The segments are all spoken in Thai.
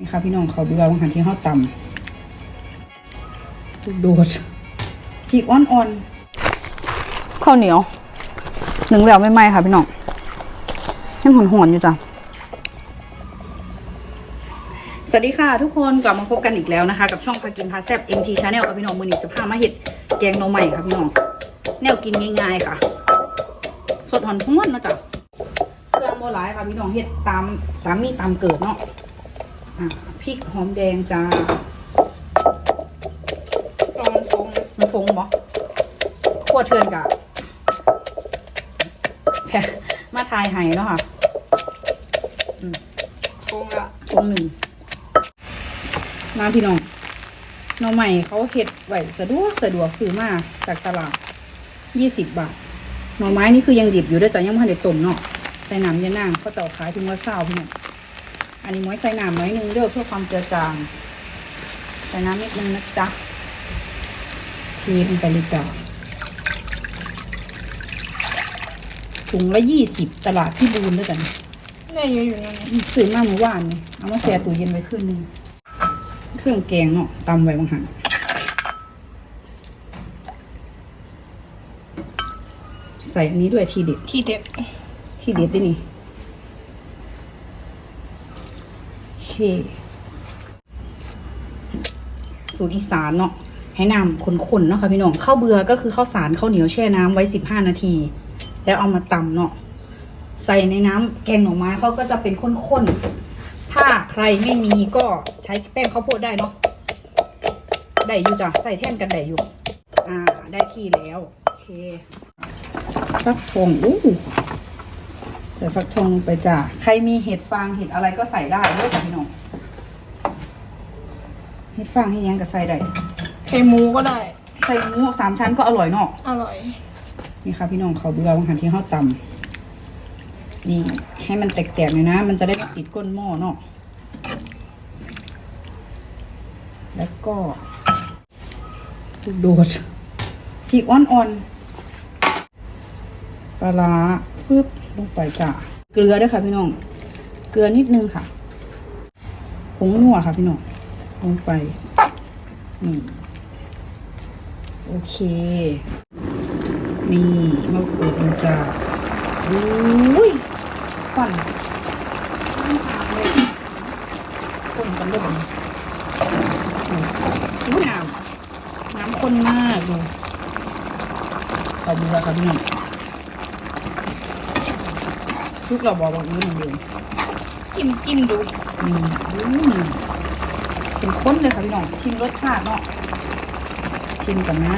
นี่ค่ะพี่น้องเขาเบื่อบางหันที่เขาตำลูกโดดพริกอ่อนข้าวเหนียวหนึ่งแล้วไม่ไหมค่ะพี่น้องยังหอนๆอยู่จ้ะๆสวัสดีค่ะ ทุกคนกลับมาพบกันอีกแล้วนะคะ กับช่องพากินพาแซบ MT Channel ค่ะพี่น้องมือนี้สภาพมาเห็ดแกงหน่อใหม่ค่ะพี่น้องแนวกินง่ายๆค่ะ สดหอนพ้วนเนาะจ้ะเครื่องโบราณค่ะพี่น้องเห็ดตามตามมีตามเกิดเนาะอะ พริกหอมแดงจ้าตอนฟงมันฟงบ่ขั้วเทือนกะแพะมาทายไห้เนาะค่ะฟงละฟงหนึ่งมาพี่น้องหน้องใหม่เขาเห็ดไหวสะดวกสะดวกซื้อมาจากตลาดยี่สิบบาทหน่อไม้นี่คือยังดิบอยู่ด้วยจ้ะยังไม่ทันได้ต้มเนาะใส่น้ำยานางเขาจะเอาขายถึงว่าเศร้าพี่น้อง อันนี้ม้อยใส่น้ำน้อยหนึงเด้อเพื่อความเจือจางใส่น้ำนิดนึงนะจ๊ะเทีลงไปเลยจ้ะถุงละยี่สิบตลาดที่บูนด้วยกันเนี่ยเยอะอยู่นั่นนี่ซื้อมาเมื่อวานนี่เอามาแช่ตู้เย็นไว้คืนนึงเครื่องแกงเนาะตำไว้บางหันใส่อันนี้ด้วยทีเด็ด ที่เด็ด ที่เด็ดด้วยนี่โอเค สูตรอีสานเนาะให้นำข้นๆเนาะค่ะพี่น้องข้าวเบือก็คือข้าวสารข้าวเหนียวแช่น้ำไว้สิบห้านาที แล้วเอามาตำเนาะใส่ในน้ำแกงหน่อไม้เขาก็จะเป็นข้นๆถ้าใครไม่มีก็ใช้แป้งข้าวโพดได้เนาะได้อยู่จ้ะใส่แท่นกันได้อยู่ อ่า ได้ที่แล้ว โอเคฟักทองอู้ ส่ฟักทองลงไปจ้ะใครมีเห็ดฟางเห็ดอะไรก็ใส่ได้ด้วยจ้ะพี่น้องเห็ดฟางเห็ดหยังก็ใส่ได้ไข่หมูก็ได้ ใส่หมูสามชั้นก็อร่อยเนาะอร่อย นี่ค่ะพี่น้องเขาเบื่อบางหันที่เขาตำนี่ให้มันแตกๆหน่อยนะ มันจะได้ไม่ติดก้นหม้อเนาะแล้วก็ลูกโดดพริกอ่อนๆปลาร้าฟึบ ลงไปจ้ะเกลือด้วยค่ะพี่น้อง เกลือนิดนึงค่ะผงนัวค่ะพี่น้องลงไปนี่โอเค นี่มาเปิดดูจ้าอุ้ยฟันคนกันด้วยผมอุ้น้ำน้ำข้นมากดูขอดูแล้วครับพี่น้อง ชุกเราบอกว่าอื้อหนึ่งเดียวจิ้มจิ้มดูนี่อู้นี่เป็นข้นเลยค่ะพี่น้องชิมรสชาติเนาะชิมก่อนนะ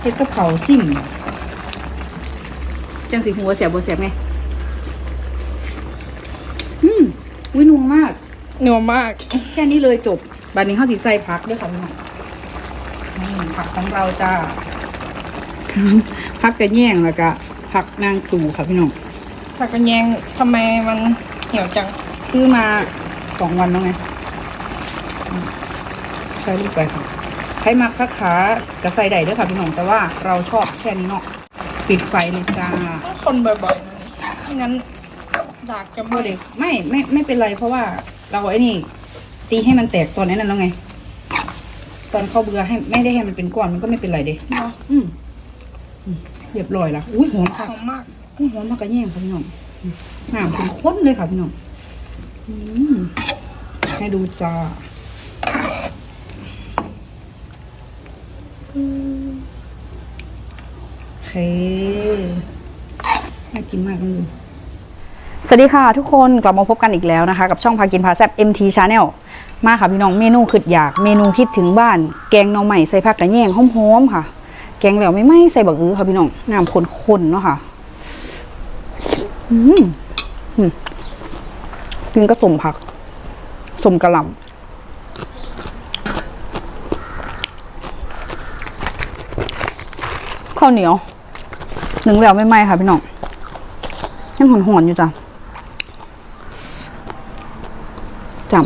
เฮ็ดกับเขาวซิ่มจังสีหัวเสียบบ่เสียบไงอืมวินัวมากเหนียวมาก แค่นี้เลยจบบัดนี้ข้าวสีใส่พักด้วยค่ะพี่น้องนี่ผักของเราจ้าพักกระแย่งแล้วก็ผักนางตูค่ะพี่น้อง ผักกระแยงทำไมมันเหี่ยวจัง ซื้อมาสองวันแล้วไงอืมใส่ลูกไปค่ะใครมักพักขาก็ใส่ได้เด้วยค่ะพี่น้องแต่ว่าเราชอบแค่นี้เนาะปิดไฟเลยจ้าต้องคนบ่อยๆนะไม่งั้นดากจะพไม่อเด็กไม่ไม่ไม่เป็นไรเพราะว่าเราไอ้นี่ ตีให้มันแตกตอนนั้นแล้วไง ตอนเข้าเบือให้ไม่ได้ให้มันเป็นก้อนมันก็ไม่เป็นไรเด้เนาะอืมอืมเรียบร้อยละอุ้ยหอมหค่ะอมมากอุ้ย หอมมากกระแยงค่ะพี่น้องหามเป็นข้นเลยค่ะพี่น้องอให้ดูจ้าโอเคน่ากินมากเลยสวัสดีค่ะทุกคนกลับมาพบกันอีกแล้วนะคะ กับช่องพากินพาแซบ MT Channel มาค่ะพี่น้องเมนูขึ้นอยากเมนูคิดถึงบ้าน แกงหน่อใหม่ใส่ผักกระแยงหอมๆค่ะ แกงแล้วไม่ไหม่ใส่บักอื้อค่ะพี่น้องน้ำข้นๆเนาะค่ะ กินก็สมผัก สมกระหล่ำข้าวเหนียวหนึ่งแล้วไม่ไหมค่ะพี่น้องยังหอนๆอยู่จ้ะจำ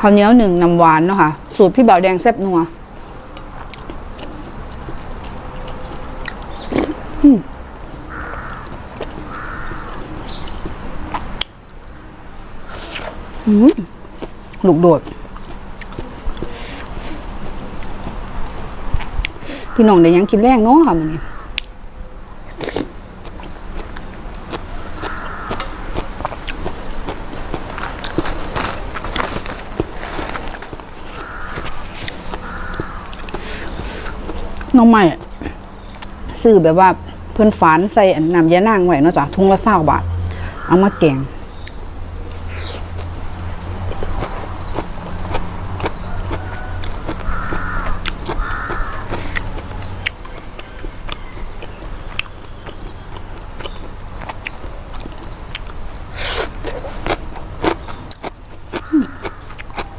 ข้าวเหนียวหนึ่งน้ำหวานเนาะค่ะ สูตรพี่เบาแดงแซ่บนัวอืม อืม ลูกโดด พี่น้องได้ยังกินแรงเนาะค่ะมันนี้น้องใหม่ซื้อแบบว่าเพิ่อนฝานใส่นน้ำยานางไว้เนาะจ้ะทุงละเศร้าบาท เอามาแกง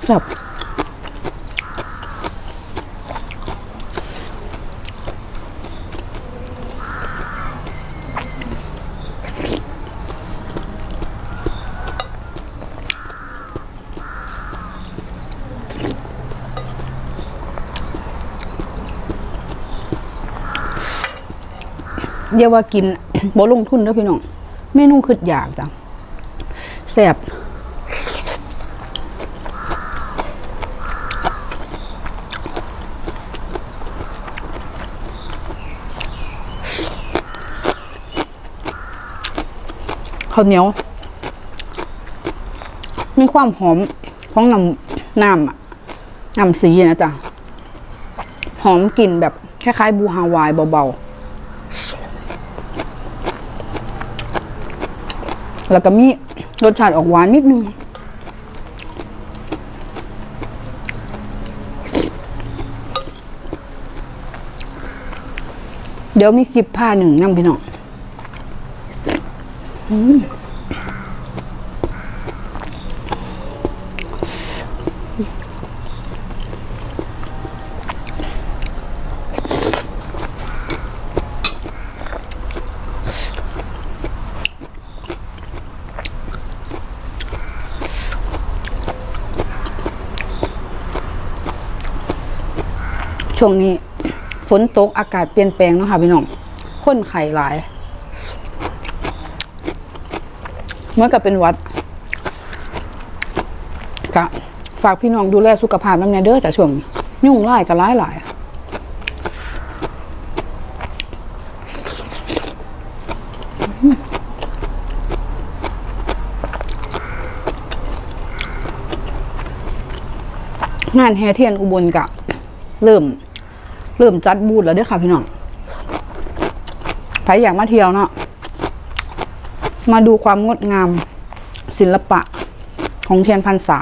แซ่บเยวว่ากินบ่ลงทุนเด้อพี่น้องเมนูคืออยากจ้ะแซ่บ ข้าวเหนียว มีความหอมของน้ำน้ำอะน้ำสีนะจ๊ะ หอมกลิ่นแบบคล้ายๆ บูฮาวายเบาๆ แล้วก็มีรสชาติออกหวานนิดนึงเดี๋ยวมีคลิปผ้าหนึ่งน้ำพี่น้อง ช่วงนี้ฝนตกอากาศเปลี่ยนแปลงเนาะค่ะพี่น้องคนไข่หลาย เมื่อกับเป็นวัดกะฝากพี่น้องดูแลสุขภาพน้ำแนเด้อจากช่วงยุ่งไล่กับร้ายหลายงานแฮเทียนอุบลกะ เริ่ม เริ่มจัดบูธแล้วเด้อค่ะพี่น้องใครอยากมาเที่ยวเนาะ มาดูความงดงาม ศิลปะของเทียนพรรษา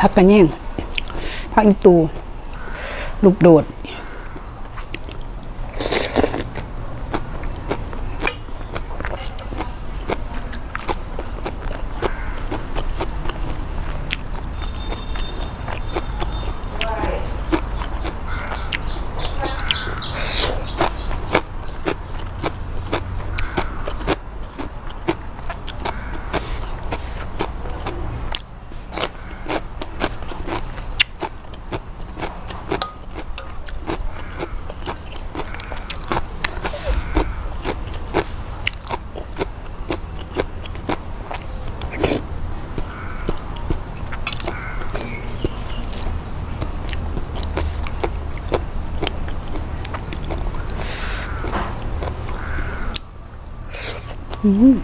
ผักกระเนียงผักอีตูลูกโดด อื้อหือ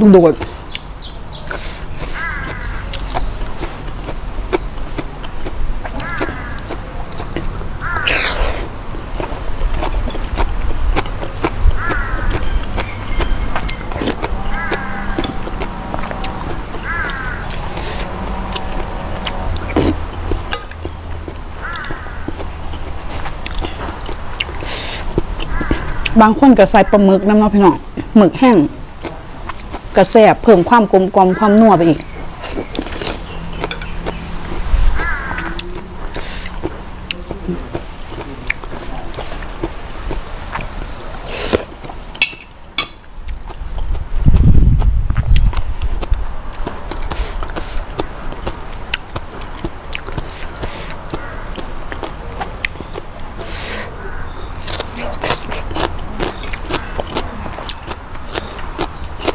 ลูกโบางคนก็ใส่ปลาหมึกน้ำเนาะพี่น้องหมึกแห้งกระแสบเพิ่มความกลมกลอมความนัวไปอีก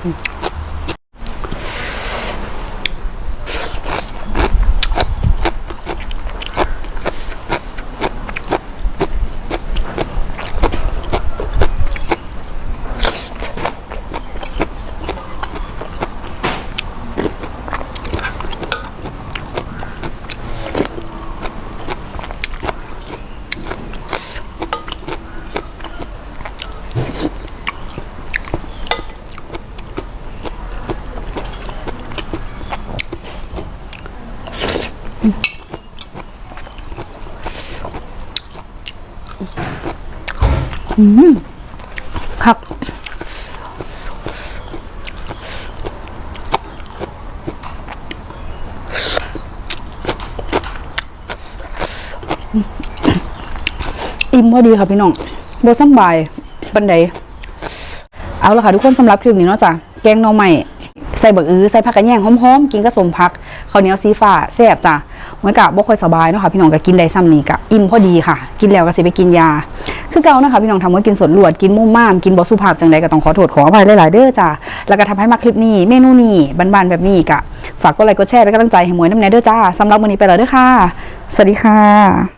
Oh. ครับอิ่มพอดีค่ะพี่น้องโบสบายบันไดเอาละค่ะทุกคนสำหรับคลิปนี้เนาะจ้ะแกงหน่อใหม่ใส่บักอื้อใส่ผักกระแยงหอมๆ กินกับสมพักข้าวเหนียวสีฟ้าแซ่บจ้ะ เหมือนกับบ่ค่อยสบายเนาะค่ะพี่น้องก็กินได้ซ้ำนี่ก็อิ่มพอดีค่ะ กินแล้วก็สิไปกินยา คือเก่านะคะพี่น้องทำว่ากินสดลวดกินมุ่มม่ามกินบ่สุภาพจังใดก็ต้องขอโทษขออภัยหลายๆเด้อจ้ะแล้วก็ทำให้มาคลิปนี้เมนูนี้บานๆแบบนี้ก็ฝากกดไลค์กดแชร์เป็นกำลังใจให้หมวยน้ำแน่เด้อจ้าสำหรับวันนี้ไปแล้วเด้อค่ะ สวัสดีค่ะ